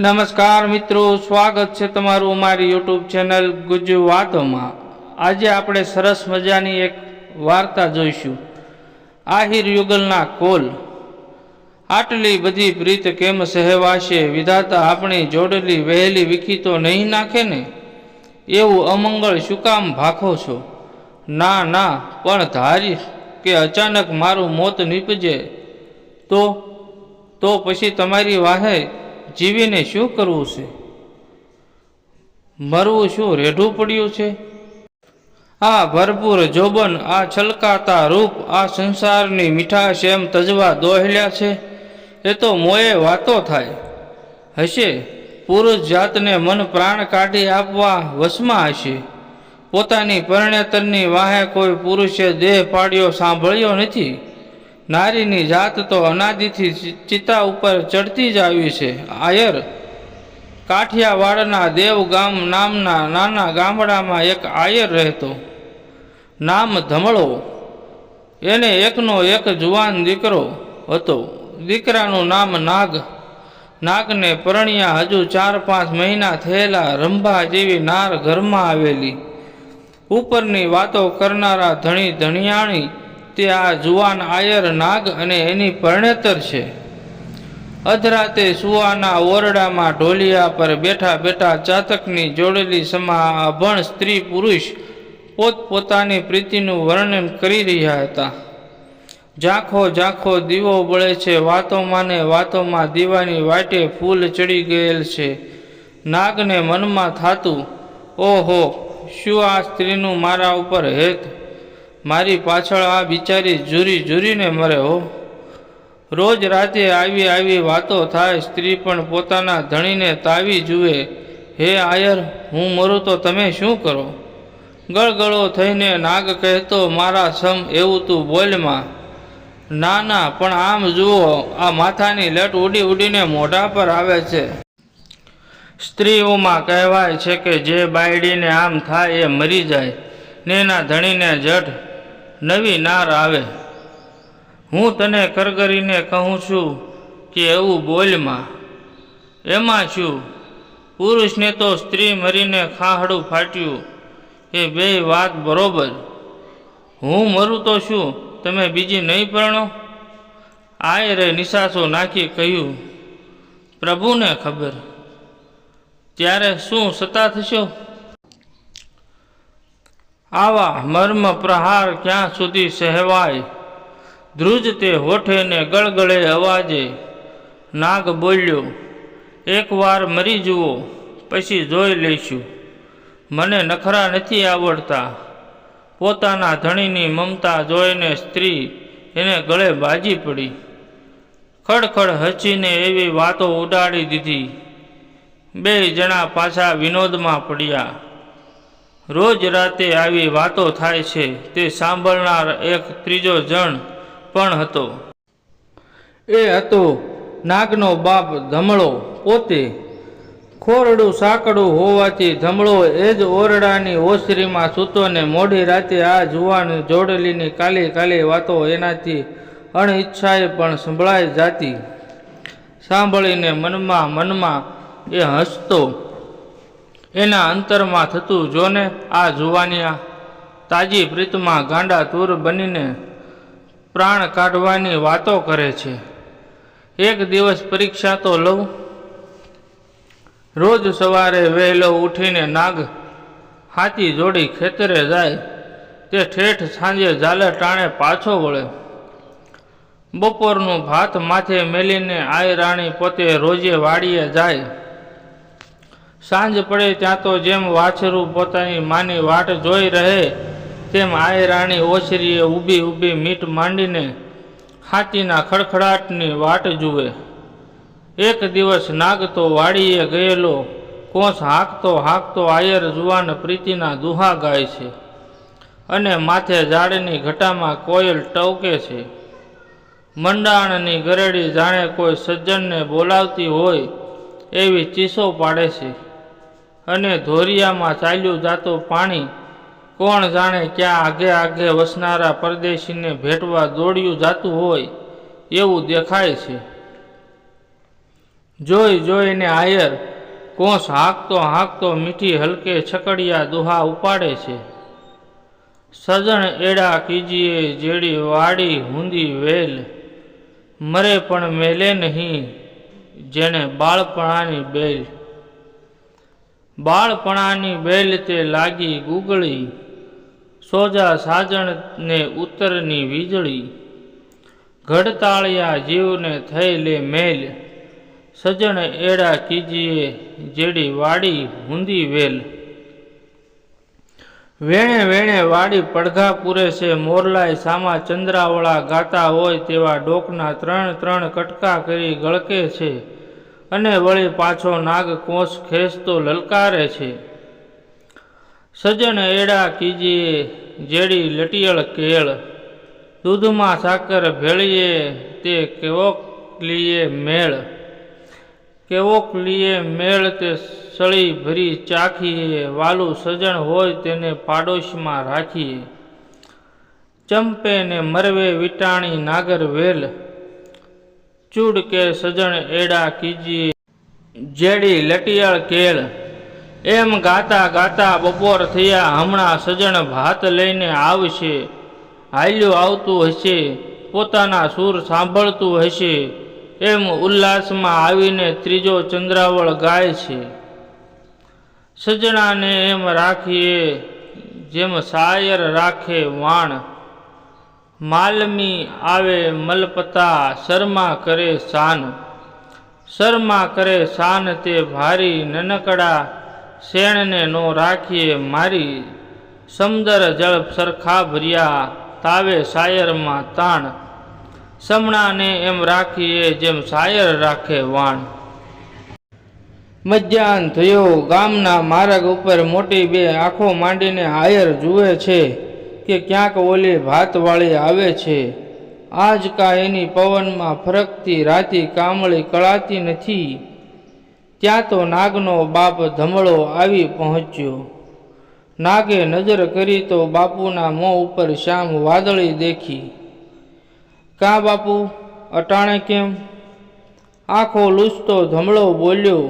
નમસ્કાર મિત્રો, સ્વાગત છે તમારું અમારી યુટ્યુબ ચેનલ ગુજવાતોમાં આજે આપણે સરસ મજાની એક વાર્તા જોઈશું. આહિર યુગલના કોલ. આટલી બધી પ્રીત કેમ સહેવાશે? વિધાતા આપણી જોડેલી વહેલી વિખી તો નહીં નાખે ને? એવું અમંગળ શું કામ ભાખો છો? ના ના, પણ ધારી કે અચાનક મારું મોત નીપજે તો? તો પછી તમારી વાહે જીવીને શું કરવું છે? મરવું શું રેઢું પડ્યું છે? આ ભરપૂર જોબન, આ છલકાતા રૂપ, આ સંસારની મીઠાશ એમ તજવા દોહલ્યા છે. એ તો મોએ વાતો થાય. હશે. પુરુષ જાતને મન પ્રાણ કાઢી આપવા વશમાં હશે. પોતાની પરણેતરની વાહે કોઈ પુરુષે દેહ પાડ્યો, સાંભળ્યો નથી. નારીની જાત તો અનાદિથી ચિતા ઉપર ચડતી જ આવી છે. આયર કાઠિયાવાડના દેવગામ નામના નાના ગામડામાં એક આયર રહેતો. નામ ધમળો. એને એકનો એક જુવાન દીકરો હતો. દીકરાનું નામ નાગ. નાગને પરણ્યા હજુ ચાર પાંચ મહિના થયેલા રંભા જેવી નાર ઘરમાં આવેલી. ઉપરની વાતો કરનારા ધણી ધણિયાણી તે આ જુવાન આયર નાગ અને એની પરણેતર છે. અધરાતે સુવાના ઓરડામાં ઢોલિયા પર બેઠા બેઠા ચાતકની જોડેલી સમા અભણ સ્ત્રી પુરુષ પોતપોતાની પ્રીતિનું વર્ણન કરી રહ્યા હતા. ઝાંખો ઝાંખો દીવો બળે છે, વાતોમાં ને વાતોમાં દીવાની વાટે ફૂલ ચડી ગયેલ છે. નાગને મનમાં થાતું, ઓહો, શું આ સ્ત્રીનું મારા ઉપર હેત? મારી પાછળ આ બિચારી ઝૂરી ઝૂરીને મરે હો. રોજ રાતે આવી આવી વાતો થાય, સ્ત્રી પણ પોતાના ધણીને તાવી જુએ. હે આયર, હું મરું તો તમે શું કરો? ગળગળો થઈને નાગ કહેતો, મારા સમ એવું તું બોલમાં ના ના, પણ આમ જુઓ, આ માથાની લટ ઉડી ઉડીને મોઢા પર આવે છે. સ્ત્રીઓમાં કહેવાય છે કે જે બાયડીને આમ થાય એ મરી જાય. ને એના ધણીને જટ નવી નાર આવે. હું તને કરગરીને કહું છું કે એવું બોલમાં એમાં શું? પુરુષને તો સ્ત્રી મરીને ખાહડું ફાટ્યું. એ બે વાત બરોબર. હું મરું તો શું? તમે બીજી નહીં પરણો? આય રે નિશાસો નાખી કહ્યું. પ્રભુને ખબર. ત્યારે શું સતા થશો? આવા મર્મ પ્રહાર ક્યાં સુધી સહેવાય? ધ્રુજતે હોઠે ને ગળગળે અવાજે. નાગ બોલ્યો, એકવાર મરી જુઓ, પછી જોઈ લઈશું. મને નખરા નથી આવડતા. પોતાના ધણીની મમતા જોઈને સ્ત્રી એને ગળે બાજી પડી. ખડખડ હચીને એવી વાતો ઉડાડી દીધી. બે જણા પાછા વિનોદમાં પડ્યા. રોજ રાતે આવી વાતો થાય છે, તે સાંભળનાર એક ત્રીજો જણ પણ હતો. એ હતો નાગનો બાપ ધમળો. પોતે ખોરડું સાંકડું હોવાથી ધમળો એ જ ઓરડાની ઓસરીમાં સૂતો ને મોડી રાતે આ જુવાન જોડલીની કાલી કાલી વાતો એનાથી અણઈચ્છાએ પણ સંભળાઈ જાતી. સાંભળીને મનમાં મનમાં એ હસતો એના અંતરમાં થતું જોને આ જુવાનિયા તાજી પ્રીતમાં ગાંડા તૂર બનીને પ્રાણ કાઢવાની વાતો કરે છે. એક દિવસ પરીક્ષા તો લઉં. રોજ સવારે વહેલો ઉઠીને નાગ હાથી જોડી ખેતરે જાય. તે ઠેઠ સાંજે જાલે ટાણે પાછો વળે. બપોરનું ભાત માથે મેલીને આય રાણી પોતે રોજે વાડીએ જાય. સાંજ પડે ત્યાં તો જેમ વાછરું પોતાની માની વાટ જોઈ રહે, તેમ આય રાણી ઓછરીએ ઊભી ઊભી મીટ માંડીને હાથીના ખડખડાટની વાટ જુએ. એક દિવસ નાગ તો વાડીએ ગયેલો, કોસ હાંકતો હાંકતો આયર જુવાન પ્રીતિના દુહા ગાય છે અને માથે ઝાડની ઘટામાં કોયલ ટવકે છે. મંડાણની ગરડી જાણે કોઈ સજ્જનને બોલાવતી હોય એવી ચીસો પાડે છે. અને ધોરિયામાં ચાલ્યું જાતું પાણી, કોણ જાણે ક્યાં આગે આગે વસનારા પરદેશીને ભેટવા દોડ્યું જાતું હોય, એવું દેખાય છે. જોઈ જોઈને આયર કોસ હાંકતો હાંકતો મીઠી હલકે છકડિયા દુહા ઉપાડે છે. સજણ એડા કીજીએ જેડી વાડી હુંદી વેલ, મરે પણ મેલે નહીં, જેણે બાળપણાની બેલ. બાળપણાની બેલ તે લાગી ગુગળી, સોજા સાજણને ઉત્તરની વીજળી. ઘડતાળિયા જીવને થયેલે મેલ સજણ એડા કીજીએ જેડી વાડી હુંદી વેલ. વેણે વેણે વાડી પડઘા પૂરે છે, મોરલાય સામા ચંદ્રાવળા ગાતા હોય તેવા ડોકના ત્રણ ત્રણ કટકા કરી ગળકે છે. અને વળી પાછો નાગ કોષ ખેંચતો લલકારે છે. સજન એડા કીજીએ જેડી લટિયળ કેળ. દૂધમાં સાકર ભેળીએ તે કેવોક લીએ મેળ. કેવોક લીએ મેળ તે સળી ભરી ચાખીએ, વાલું સજણ હોય તેને પાડોશમાં રાખીએ. ચંપે ને મરવે વિટાણી નાગર વેલ. ચૂડ કે સજણ એડા કીજીએ જેડી લટિયાળ કેળ. એમ ગાતા ગાતા બપોર થયા હમણાં સજણ ભાત લઈને આવશે. હાલ્યું આવતું હશે, પોતાના સૂર સાંભળતું હશે. એમ ઉલ્લાસમાં આવીને ત્રીજો ચંદ્રાવળ ગાય છે. સજણાને એમ રાખીએ, જેમ શાયર રાખે વાણ. માલમી આવે મલપતા શર્મા કરે શાન. શર્મા કરે શાન તે ભારી નનકડા, શેણને નો રાખીએ મારી. સમદર જળ સરખા ભર્યા, તાવે શાયરમાં તાણ. સમણાને એમ રાખીએ જેમ શાયર રાખે વાણ. મધ્યાહન થયો, ગામના માર્ગ ઉપર મોટી બે આંખો માંડીને હાયર જુએ છે. કે ક્યાંક ઓલી ભાતવાળી આવે છે. આજ કા એની પવનમાં ફરકતી રાતી કામળી કળાતી નથી. ત્યાં તો નાગનો બાપ ધમળો આવી પહોંચ્યો. નાગે નજર કરી તો બાપુના મોં ઉપર શ્યામ વાદળી દેખી. કા બાપુ, અટાણે કેમ? આખો લૂસતો ધમળો બોલ્યો.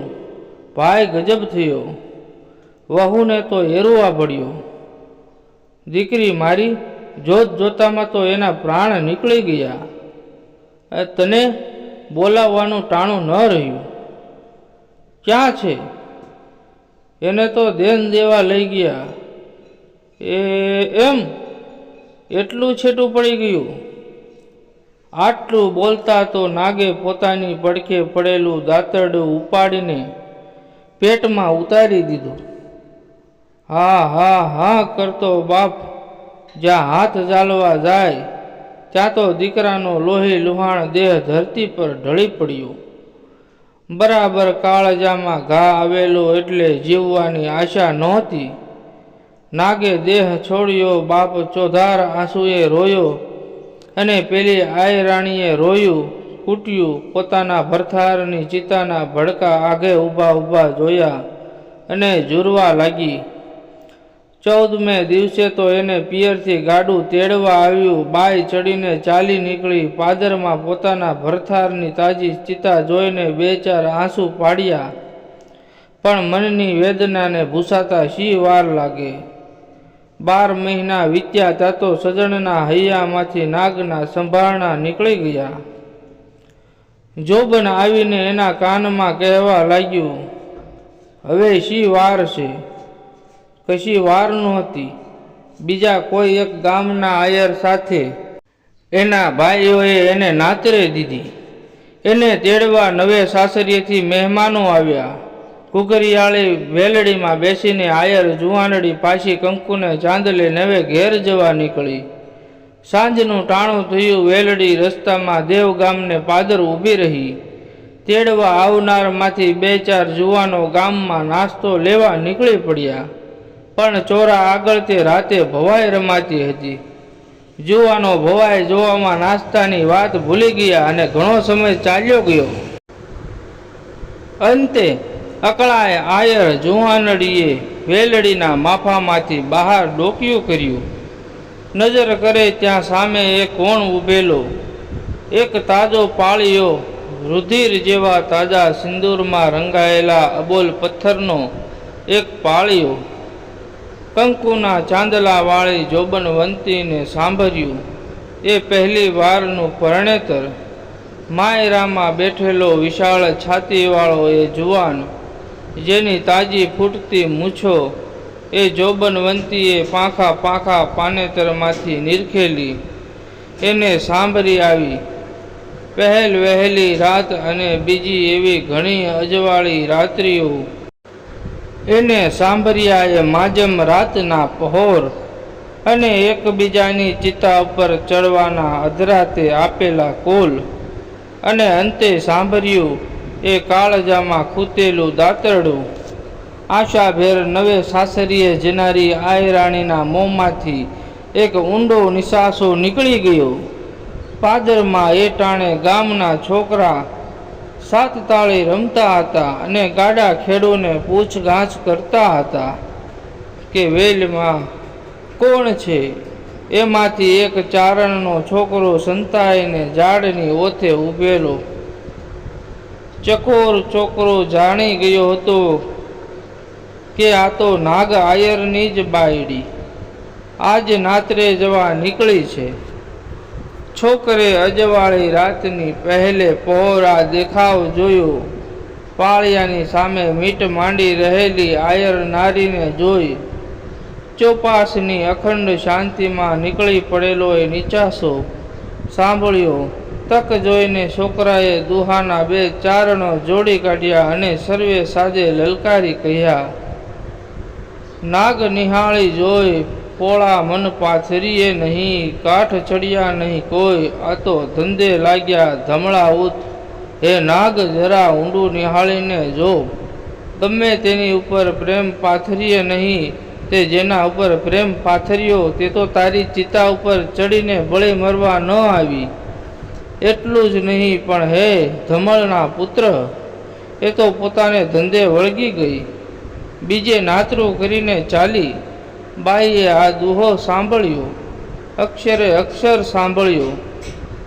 ભાઈ ગજબ થયો. વહુને તો હેરવા પડ્યો. દીકરી મારી જોત જોતામાં તો એના પ્રાણ નીકળી ગયા. તને બોલાવવાનું ટાણું ન રહ્યું. ક્યાં છે? એને તો દેન દેવા લઈ ગયા. એ એમ એટલું છેટું પડી ગયું. આટલું બોલતા તો નાગે પોતાની પડખે પડેલું દાંતરડું ઉપાડીને પેટમાં ઉતારી દીધું. હા હા હા કરતો બાપ. જ્યાં હાથ ચાલવા જાય, ત્યાં તો દીકરાનો લોહી લુહાણ દેહ ધરતી પર ઢળી પડ્યો. બરાબર કાળજામાં ઘા આવેલો એટલે જીવવાની આશા નહોતી. નાગે દેહ છોડ્યો, બાપ ચોધાર આંસુએ રોયો અને પેલી આયરાણીએ રોયું, કૂટ્યું, પોતાના ભરથારની ચિતાના ભડકા આગે ઊભા ઊભા જોયા અને ઝૂરવા લાગી. ચૌદમે દિવસે તો એને પિયરથી ગાડું તેડવા આવ્યું. બાઈ ચડીને ચાલી નીકળી. પાદરમાં પોતાના ભરથારની તાજી ચિતા જોઈને બે ચાર આંસુ પાડ્યા. પણ મનની વેદનાને ભૂસાતા શી વાર લાગે? બાર મહિના વીત્યા ત્યાં તો સજણના હૈયામાંથી નાગના સંભાળના નીકળી ગયા. જોબન આવીને એના કાનમાં કહેવા લાગ્યું, હવે શી વાર છે? કશી વાર નહોતી. બીજા કોઈ એક ગામના આયર સાથે એના ભાઈઓએ એને નાતરે દીધી. એને તેડવા નવે સાસરીએથી મહેમાનો આવ્યા. કુકરિયાળી વેલડીમાં બેસીને આયર જુવાનડી પાછી કંકુને ચાંદલે નવે ઘેર જવા નીકળી. સાંજનું ટાણું થયું, વેલડી રસ્તામાં દેવ ગામને પાદર ઊભી રહી. તેડવા આવનારમાંથી બે ચાર જુવાનો ગામમાં નાસ્તો લેવા નીકળી પડ્યા. પણ ચોરા આગળ તે રાતે ભવાઈ રમાતી હતી. જુવાનો ભવાઈ જોવામાં નાસ્તાની વાત ભૂલી ગયા અને ઘણો સમય ચાલ્યો ગયો. અંતે અકળાએ આયર જુવાનડીએ વેલડીના માફામાંથી બહાર ડોકિયું કર્યું. નજર કરે ત્યાં સામે એક કોણ ઊભેલો? એક તાજો પાળિયો રુધિર જેવા તાજા સિંદૂરમાં રંગાયેલા અબોલ પથ્થરનો એક પાળિયો કંકુના ચાંદલાવાળી જોબનવંતીને સાંભળ્યું. એ પહેલી વારનું પરણેતર. માયરામાં બેઠેલો વિશાળ છાતીવાળો એ જુવાન, જેની તાજી ફૂટતી મૂછો એ જોબનવંતીએ પાંખા પાંખા પાનેતરમાંથી નિરખેલી. એને સાંભળી આવી. પહેલ વહેલી રાત અને બીજી એવી ઘણી અજવાળી રાત્રિઓ એને સાંભળ્યા એ માજમ રાતના પહોર અને એકબીજાની ચિતા ઉપર ચડવાના અધરાતે આપેલા કોલ. અને અંતે સાંભળ્યું, એ કાળજામાં ખૂતેલું દાંતરડું. આશાભેર નવે સાસરીએ જનારી આયરાણીના મોંમાંથી એક ઊંડો નિશાસો નીકળી ગયો. પાદરમાં એ ટાણે ગામના છોકરા સાત તાળી રમતા હતા અને ગાડા ખેડૂને પૂછગાછ કરતા હતા કે વેલમાં કોણ છે? એમાંથી એક ચારણનો છોકરો સંતાઈને ઝાડની ઓથે ઊભેલો ચકોર છોકરો જાણી ગયો હતો કે આ તો નાગ આયરની જ બાયડી. આજ નાત્રે જવા નીકળી છે. છોકરે અજવાળી રાતની પહેલે પહોરા દેખાવ જોયો. પાળિયાની સામે મીટ માંડી રહેલી આયર નારીને જોઈ. ચોપાસની અખંડ શાંતિમાં નીકળી પડેલો એ નીચાસો. સાંભળ્યો, તક જોઈને છોકરાએ દુહાના બે ચારણો જોડી કાઢ્યા અને સર્વે સાજે લલકારી કહ્યા, નાગ નિહાળી જોઈ પોળા મન પાથરીએ નહીં, કાઠ ચડ્યા નહીં કોઈ, આ તો ધંધે લાગ્યા ધમળા ઉત. હે નાગ, જરા ઊંડું નિહાળીને જો. ગમે તેની ઉપર પ્રેમ પાથરીએ નહીં, તે જેના ઉપર પ્રેમ પાથર્યો, તે તો તારી ચિતા ઉપર ચડીને બળી મરવા ન આવી. એટલું જ નહીં, પણ હે ધમળના પુત્ર, એ તો પોતાને ધંધે વળગી ગઈ. બીજે નાતરું કરીને ચાલી. બાઈએ આ દુહો સાંભળ્યો. અક્ષરે અક્ષર સાંભળ્યો.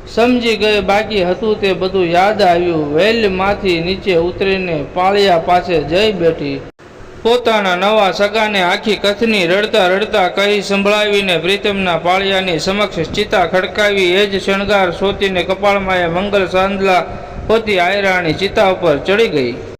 સમજી ગઈ બાકી હતું તે બધું યાદ આવ્યું. વેલમાંથી નીચે ઉતરીને પાળિયા પાસે જઈ બેઠી. પોતાના નવા સગાને આખી કથની રડતા રડતા કહી સંભળાવીને પ્રીતમના પાળિયાની સમક્ષ ચિતા ખડકાવી એ જ શણગાર સોતીને કપાળમાં એ મંગલ સાંદલા પોતી આયરાણી ચિતા ઉપર ચડી ગઈ.